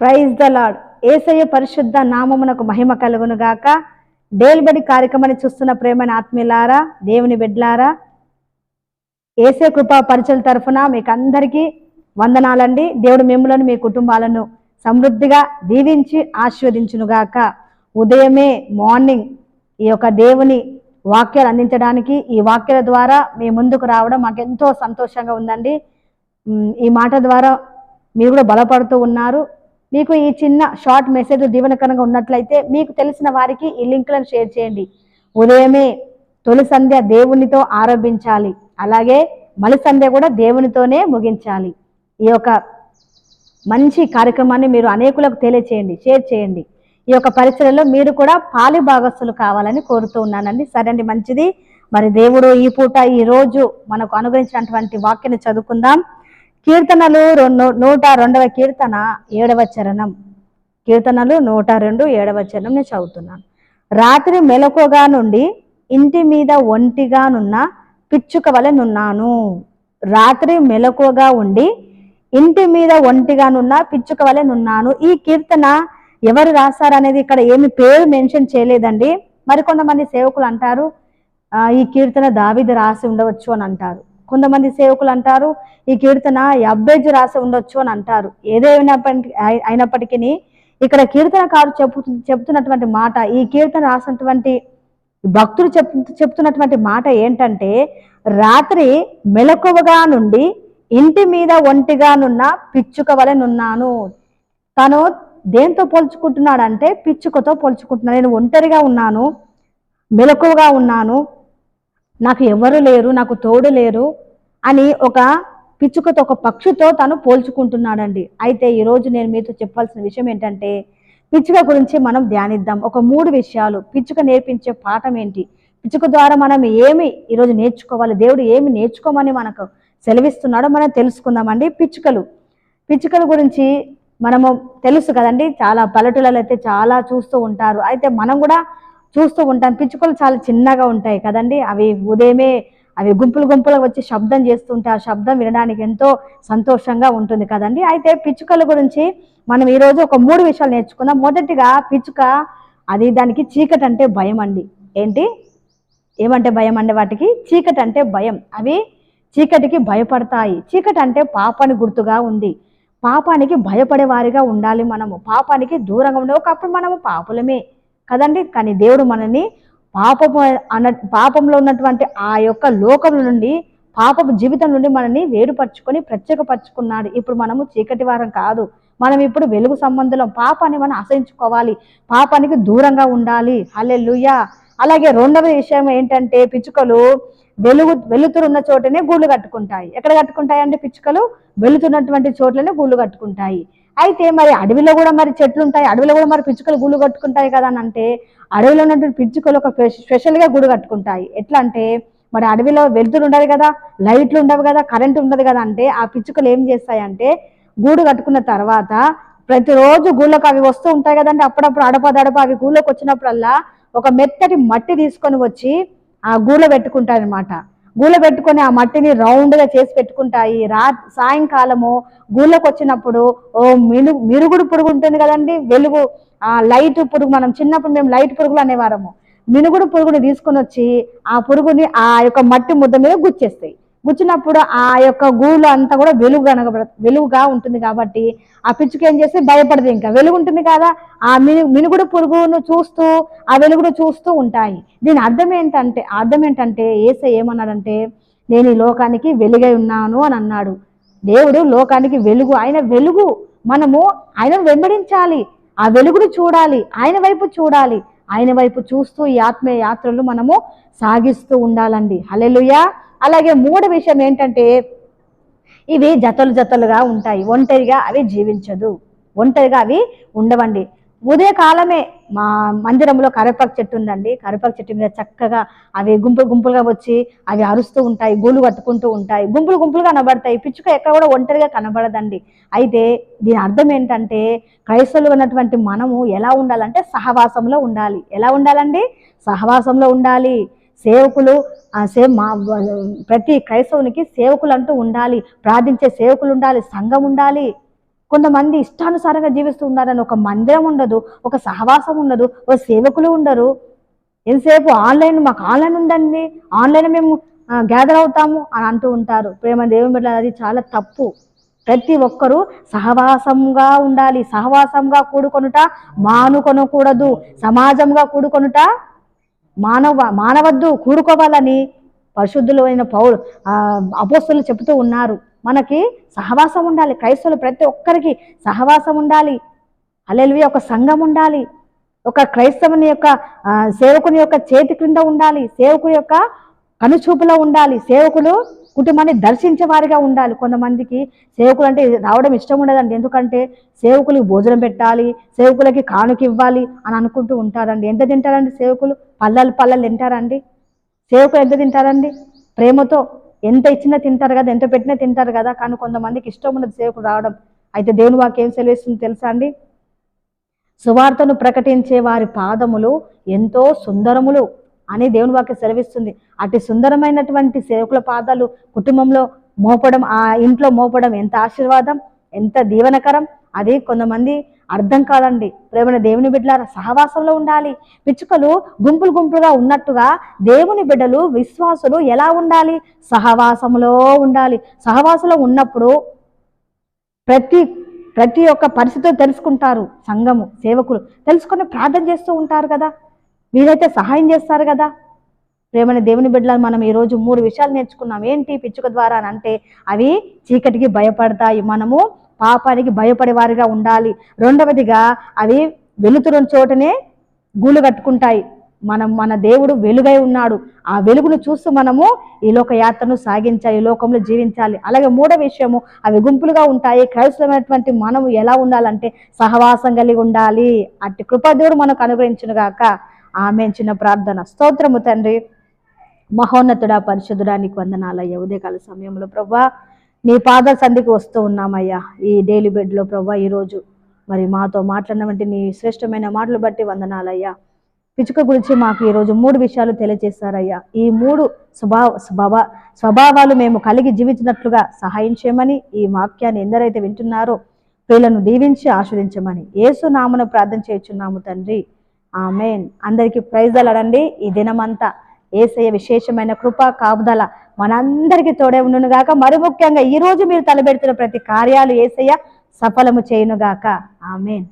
Praise the lord ఏసయ్య పరిశుద్ధ నామమునకు మహిమ కలుగును గాక డేల్బడి కార్యక్రమాన్ని చూస్తున్న ప్రేమైన ఆత్మీయులారా దేవుని బిడ్లారా ఏసే కృపా పరిచయం తరఫున మీకు అందరికీ వందనాలండి. దేవుడు మిమ్మలను మీ కుటుంబాలను సమృద్ధిగా దీవించి ఆశీర్వదించునుగాక. ఉదయమే మార్నింగ్ ఈ యొక్క దేవుని వాక్యాలు అందించడానికి ఈ వాక్యాల ద్వారా మీ ముందుకు రావడం మాకు ఎంతో సంతోషంగా ఉందండి. ఈ మాట ద్వారా మీరు కూడా బలపడుతూ ఉన్నారు. మీకు ఈ చిన్న షార్ట్ మెసేజ్ దీవనకరంగా ఉన్నట్లయితే మీకు తెలిసిన వారికి ఈ లింక్లను షేర్ చేయండి. ఉదయమే తొలి సంధ్య దేవునితో ఆరంభించాలి. అలాగే మలి సంధ్య కూడా దేవునితోనే ముగించాలి. ఈ యొక్క మంచి కార్యక్రమాన్ని మీరు అనేకులకు తెలియచేయండి షేర్ చేయండి. ఈ యొక్క పరిచయలో మీరు కూడా పాలి భాగస్తులు కావాలని కోరుతూ ఉన్నానండి. సరే అండి మంచిది. మరి దేవుడు ఈ పూట ఈ రోజు మనకు అనుగ్రహించినటువంటి వాక్యాన్ని చదువుకుందాం. కీర్తనలు రెండు నూట రెండవ కీర్తన ఏడవ చరణం. కీర్తనలు నూట రెండు ఏడవ చరణం నేను చదువుతున్నాను. రాత్రి మెలకుగా నుండి ఇంటి మీద ఒంటిగానున్న పిచ్చుక వలె నున్నాను. రాత్రి మెలకుగా ఉండి ఇంటి మీద ఒంటిగానున్న పిచ్చుక వలె నున్నాను. ఈ కీర్తన ఎవరు రాశారనేది ఇక్కడ ఏమి పేరు మెన్షన్ చేయలేదండి. మరి కొంతమంది సేవకులు అంటారు ఈ కీర్తన దావిది రాసి ఉండవచ్చు అని అంటారు. కొంతమంది సేవకులు అంటారు ఈ కీర్తన అబ్బేజు రాసి ఉండొచ్చు అని అంటారు. ఏదేమైనప్పటికీ అయినప్పటికీ ఇక్కడ కీర్తనకారు చెబుతు చెప్తున్నటువంటి మాట ఈ కీర్తన రాసినటువంటి భక్తులు చెప్ చెప్తున్నటువంటి మాట ఏంటంటే రాత్రి మెలకువగా నుండి ఇంటి మీద ఒంటిగానున్న పిచ్చుక వలె నున్నాను. తను దేంతో పోల్చుకుంటున్నాడంటే పిచ్చుకతో పోల్చుకుంటున్నాను. నేను ఒంటరిగా ఉన్నాను మెలకువగా ఉన్నాను. నాకు ఎవరు లేరు నాకు తోడు లేరు అని ఒక పిచ్చుకతో ఒక పక్షితో తను పోల్చుకుంటున్నాడండి. అయితే ఈరోజు నేను మీతో చెప్పాల్సిన విషయం ఏంటంటే పిచ్చుక గురించి మనం ధ్యానిద్దాం. ఒక మూడు విషయాలు. పిచ్చుక నేర్పించే పాఠం ఏంటి? పిచ్చుక ద్వారా మనం ఏమి ఈరోజు నేర్చుకోవాలి? దేవుడు ఏమి నేర్చుకోమని మనకు సెలవిస్తున్నాడో మనం తెలుసుకుందామండి. పిచ్చుకలు. పిచ్చుకల గురించి మనము తెలుసు కదండి. చాలా పల్లెటూళ్ళలో అయితే చాలా చూస్తూ ఉంటారు. అయితే మనం కూడా చూస్తూ ఉంటాం. పిచ్చుకలు చాలా చిన్నగా ఉంటాయి కదండి. అవి ఉదయమే అవి గుంపులు గుంపులు వచ్చి శబ్దం చేస్తుంటే ఆ శబ్దం వినడానికి ఎంతో సంతోషంగా ఉంటుంది కదండి. అయితే పిచ్చుకల గురించి మనం ఈరోజు ఒక మూడు విషయాలు నేర్చుకుందాం. మొదటిగా పిచ్చుక అది దానికి చీకటి అంటే భయం అండి. ఏంటి? ఏమంటే భయం అండి వాటికి? చీకటి అంటే భయం. అవి చీకటికి భయపడతాయి. చీకటి అంటే పాపని గుర్తుగా ఉంది. పాపానికి భయపడే వారిగా ఉండాలి మనము. పాపానికి దూరంగా ఉండే ఒకప్పుడు మనము పాపులమే. కదండి? కానీ దేవుడు మనల్ని పాపము అన్న పాపంలో ఉన్నటువంటి ఆ యొక్క లోకం నుండి పాపపు జీవితం నుండి మనల్ని వేరుపరుచుకొని ప్రత్యేకపరుచుకున్నాడు. ఇప్పుడు మనము చీకటి వారం కాదు. మనం ఇప్పుడు వెలుగు సంబంధంలో. పాపాన్ని మనం అసహించుకోవాలి పాపానికి దూరంగా ఉండాలి. హల్లెలూయా. అలాగే రెండవ విషయం ఏంటంటే పిచ్చుకలు వెలుగు వెలుతురున్న చోటనే గూళ్ళు కట్టుకుంటాయి. ఎక్కడ కట్టుకుంటాయి అంటే పిచ్చుకలు? వెలుతున్నటువంటి చోట్లనే గూళ్ళు కట్టుకుంటాయి. అయితే మరి అడవిలో కూడా మరి చెట్లు ఉంటాయి అడవిలో కూడా మరి పిచ్చుకలు గుళ్ళు కట్టుకుంటాయి కదా అని అంటే అడవిలో ఉన్నటువంటి పిచ్చుకలు ఒక స్పెషల్గా గూడు కట్టుకుంటాయి. ఎట్లా అంటే మరి అడవిలో వెలుతురు ఉండదు కదా లైట్లు ఉండవు కదా కరెంట్ ఉండదు కదా అంటే ఆ పిచ్చుకలు ఏం చేస్తాయంటే గూడు కట్టుకున్న తర్వాత ప్రతిరోజు గూళ్ళకు అవి వస్తూ ఉంటాయి కదండి. అప్పుడప్పుడు అడపదడప అవి గూళ్ళకు వచ్చినప్పుడల్లా ఒక మెత్తటి మట్టి తీసుకొని వచ్చి ఆ గూళ్ళ పెట్టుకుంటాయి అనమాట గూళ్ళ పెట్టుకొని ఆ మట్టిని రౌండ్గా చేసి పెట్టుకుంటాయి. రా సాయంకాలము గూళ్ళకు వచ్చినప్పుడు ఓ మిను మిరుగుడు పురుగు ఉంటుంది కదండి వెలుగు ఆ లైట్ పురుగు మనం చిన్నప్పుడు మేము లైట్ పురుగులు అనేవారము. మినుగుడు పురుగుని తీసుకొని వచ్చి ఆ పురుగుని ఆ యొక్క మట్టి ముద్ద మీద గుచ్చేస్తాయి. గుచ్చినప్పుడు ఆ యొక్క గూళ్ళు అంతా కూడా వెలుగు కనబడ వెలుగుగా ఉంటుంది కాబట్టి ఆ పిచ్చుక ఏం చేస్తే భయపడదు ఇంకా. వెలుగు ఉంటుంది కదా ఆ మిను మినుగుడు పురుగును చూస్తూ ఆ వెలుగును చూస్తూ ఉంటాయి. దీని అర్థం ఏంటంటే అర్థం ఏంటంటే ఏస ఏమన్నాడంటే నేను ఈ లోకానికి వెలుగై ఉన్నాను అని అన్నాడు. దేవుడు లోకానికి వెలుగు ఆయన వెలుగు మనము ఆయన వెంబడించాలి. ఆ వెలుగును చూడాలి ఆయన వైపు చూడాలి. ఆయన వైపు చూస్తూ ఈ ఆత్మీయ యాత్రలు మనము సాగిస్తూ ఉండాలండి. హల్లెలూయా. అలాగే మూడు విషయం ఏంటంటే ఇవి జతలు జతలుగా ఉంటాయి. ఒంటరిగా అవి జీవించదు. ఒంటరిగా అవి ఉండవండి. ఉదయ కాలమే మా మందిరంలో కరివేపాకు చెట్టు ఉందండి. కరివేపాకు చెట్టు మీద చక్కగా అవి గుంపులు గుంపులుగా వచ్చి అవి అరుస్తూ ఉంటాయి గోలు కట్టుకుంటూ ఉంటాయి. గుంపులు గుంపులుగా కనబడతాయి. పిచ్చుక ఎక్కడ కూడా ఒంటరిగా కనబడదండి. అయితే దీని అర్థం ఏంటంటే క్రైస్తవులు ఉన్నటువంటి మనము ఎలా ఉండాలంటే సహవాసంలో ఉండాలి. ఎలా ఉండాలండి? సహవాసంలో ఉండాలి. సేవకులు ఆ సే మా ప్రతి క్రైస్తవునికి సేవకులు అంటూ ఉండాలి. ప్రార్థించే సేవకులు ఉండాలి. సంఘం ఉండాలి. కొంతమంది ఇష్టానుసారంగా జీవిస్తూ ఉన్నారని ఒక మందిరం ఉండదు ఒక సహవాసం ఉండదు ఒక సేవకులు ఉండరు. ఎంతసేపు ఆన్లైన్ మాకు ఆన్లైన్ ఉందండి ఆన్లైన్ మేము గ్యాదర్ అవుతాము అని అంటూ ఉంటారు. ప్రేమ దేవుని బిడ్డ అది చాలా తప్పు. ప్రతి ఒక్కరూ సహవాసంగా ఉండాలి. సహవాసంగా కూడుకొనుట మానుకొనకూడదు. సమాజంగా కూడుకొనుట మానవ మానవద్దు కూడుకోవాలని పరిశుద్ధులు అయిన పౌరు అపోస్తులు చెబుతూ ఉన్నారు. మనకి సహవాసం ఉండాలి. క్రైస్తవులు ప్రతి ఒక్కరికి సహవాసం ఉండాలి. అల్లెలివి ఒక సంఘం ఉండాలి. ఒక క్రైస్తవుని యొక్క సేవకుని యొక్క చేతి క్రింద ఉండాలి. సేవకుని యొక్క కనుచూపులో ఉండాలి. సేవకులు కుటుంబాన్ని దర్శించే వారిగా ఉండాలి. కొంతమందికి సేవకులు అంటే రావడం ఇష్టం ఉండదండి. ఎందుకంటే సేవకులకి భోజనం పెట్టాలి సేవకులకి కానుక ఇవ్వాలి అని అనుకుంటూ ఉంటారండి. ఎంత తింటారండి సేవకులు? పల్లలు పల్లలు తింటారండి సేవకులు ఎంత తింటారండి? ప్రేమతో ఎంత ఇచ్చినా తింటారు కదా ఎంత పెట్టినా తింటారు కదా కానీ కొంతమందికి ఇష్టం ఉన్నది సేవకులు రావడం. అయితే దేవుని వాకి ఏం సెలవిస్తుంది తెలుసా అండి? సువార్తను ప్రకటించే వారి పాదములు ఎంతో సుందరములు అని దేవుని వాక్యం సెలవిస్తుంది. అటు సుందరమైనటువంటి సేవకుల పాదాలు కుటుంబంలో మోపడం ఆ ఇంట్లో మోపడం ఎంత ఆశీర్వాదం ఎంత దీవనకరం? అది కొంతమంది అర్థం కాదండి. ప్రేమన దేవుని బిడ్డల సహవాసంలో ఉండాలి. పిచ్చుకలు గుంపులు గుంపులుగా ఉన్నట్టుగా దేవుని బిడ్డలు విశ్వాసులు ఎలా ఉండాలి? సహవాసంలో ఉండాలి. సహవాసంలో ఉన్నప్పుడు ప్రతి ప్రతి ఒక్క పరిస్థితి తెలుసుకుంటారు సంఘము సేవకులు. తెలుసుకొని ప్రార్థన చేస్తూ ఉంటారు కదా. మీరైతే సహాయం చేస్తారు కదా. ప్రేమని దేవుని బిడ్డలను మనం ఈరోజు మూడు విషయాలు నేర్చుకున్నాం. ఏంటి? పిచ్చుక ద్వారా అని అంటే అవి చీకటికి భయపడతాయి. మనము పాపానికి భయపడే వారిగా ఉండాలి. రెండవదిగా అవి వెలుతురుని చోటనే గూలు కట్టుకుంటాయి. మనం మన దేవుడు వెలుగై ఉన్నాడు. ఆ వెలుగును చూస్తూ మనము ఈ లోక యాత్రను సాగించాలి ఈ లోకంలో జీవించాలి. అలాగే మూడో విషయము అవి గుంపులుగా ఉంటాయి. క్రైస్తవమైనటువంటి మనము ఎలా ఉండాలంటే సహవాసం కలిగి ఉండాలి. అట్టి కృపాదేవుడు మనకు అనుగ్రహించును గాక ఆమె చిన్న ప్రార్థన. స్తోత్రము తండ్రి. మహోన్నతుడా పరిశుద్ధుడానికి వందనాలయ్యా. ఉదయకాల సమయంలో ప్రభా నీ పాద సంధికి వస్తూ ఉన్నామయ్యా. ఈ డైలీ బెడ్లో ప్రభా ఈరోజు మరి మాతో మాట్లాడినటువంటి నీ శ్రేష్టమైన మాటలు బట్టి వందనాలయ్యా. పిచ్చుక గురించి మాకు ఈరోజు మూడు విషయాలు తెలియజేశారయ్యా. ఈ మూడు స్వభావ స్వభావ స్వభావాలు మేము కలిగి జీవించినట్లుగా సహాయం చేయమని ఈ వాక్యాన్ని ఎందరైతే వింటున్నారో వీళ్ళను దీవించి ఆస్వాదించమని ఏసు నామను ప్రార్థన చేయుచున్నాము తండ్రి. ఆమెన్. అందరికీ ప్రైజ్ అలడండి. ఈ దినమంతా ఏసయ్య విశేషమైన కృప కాపుదల మనందరికీ తోడే ఉండునుగాక. మరి ముఖ్యంగా ఈ రోజు మీరు తలబెడుతున్న ప్రతి కార్యాలు ఏసయ్య సఫలము చేయునుగాక. ఆమెన్.